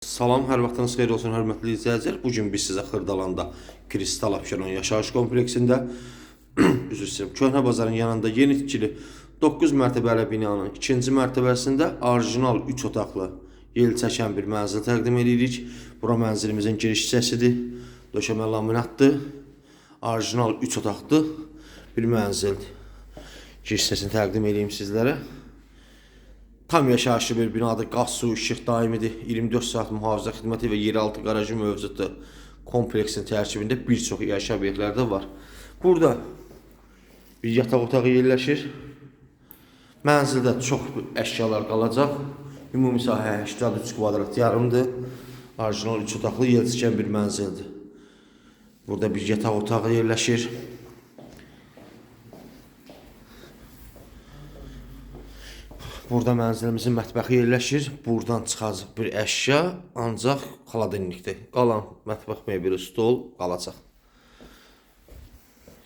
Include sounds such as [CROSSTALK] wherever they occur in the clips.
Salam, hər vaxtınız xeyir olsun, hörmətli izləyicilər. Bu gün biz sizə Xırdalanda Kristal Abşeron yaşayış kompleksində [CLEARS THROAT] üzr istəyirəm. Köhnə bazarın yanında yeni tikili 9 mərtəbəli binanın 2-ci mərtəbəsində orijinal 3 otaqlı yel çəkən bir mənzil təqdim edirik. Bura mənzilimizin giriş hissəsidir. Döşəmə laminatdır. Orijinal 3 otaqlı bir mənzildir. Giriş hissəsini təqdim edeyim sizlərə. Tam yaşayışlı bir binadır. Qaz, su, işıq daimidir. 24 saat mühafizə xidməti və yeraltı qarajı mövcuddur. Kompleksin tərkibində bir çox yaşayış obyektləri də var. Burada bir yataq otağı yerləşir. Mənzildə çox əşyalar qalacaq. Ümumi sahə 83 kvadrat yarımdır. Orijinal 3 otaqlı yer çəkən bir mənzildir. Burada bir yataq otağı yerləşir. Burada mənzilimizin mətbəxi yerləşir. Buradan çıxacaq bir əşya, ancaq xaladenlikdir. Qalan mətbəx mebeli, stol qalacaq.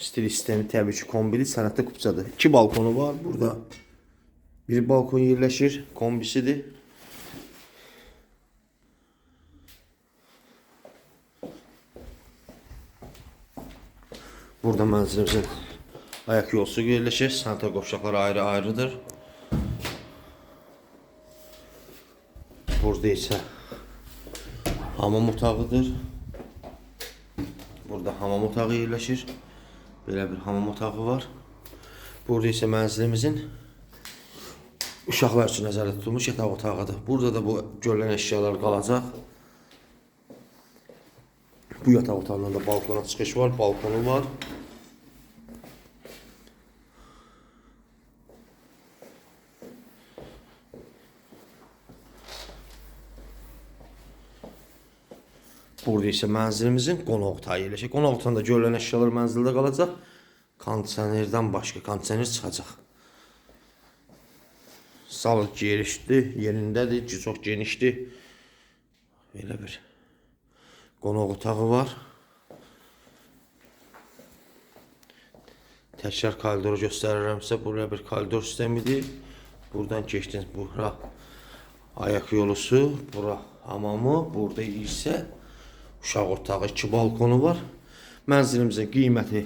Stil sistemi təbii ki, kombili sənətli kupçadır. İki balkonu var burada. Bir balkon yerləşir, kombisidir. Burada mənzilimizin ayaq yolusu yerləşir. Sanitar qovşaqları ayrı-ayrıdır. Burada isə hamam otağıdır. Burada hamam otağı yerləşir. Belə bir hamam otağı var. Burada isə mənzilimizin uşaqlar üçün nəzərdə tutulmuş yataq otağıdır. Burada da bu görülən əşyalar qalacaq. Bu yataq otağından da balkona çıxış var, balkonu var. Burada isə mənzilimizin qonaq otağı yerləşir. Qonaq otağında görülən əşyalar mənzildə qalacaq. Kondisionerdən başqa kondisioner çıxacaq. Sal genişdir, yerindədir, çox genişdir. Belə bir qonaq otağı var. Təkrar koridoru göstərirəmsə, bura bir koridor sistemidir. Buradan keçdiniz bura ayaq yolusu, bura hamamı, burada isə uşaq otağı, iki balkonu var. Mənzilimizin qiyməti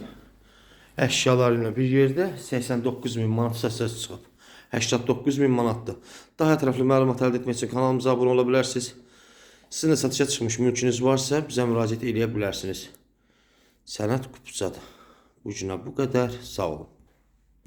əşyaları bir yerdə 89 min manat səsə çıxıb. 89 min manatdır. Daha ətraflı məlumat əldə etmək üçün kanalımıza abunə ola bilərsiniz. Sizin də satışa çıxmış mülkünüz varsa bizə müraciət edə bilərsiniz. Sənət Qupçadır. Bu günə bu qədər. Sağ olun.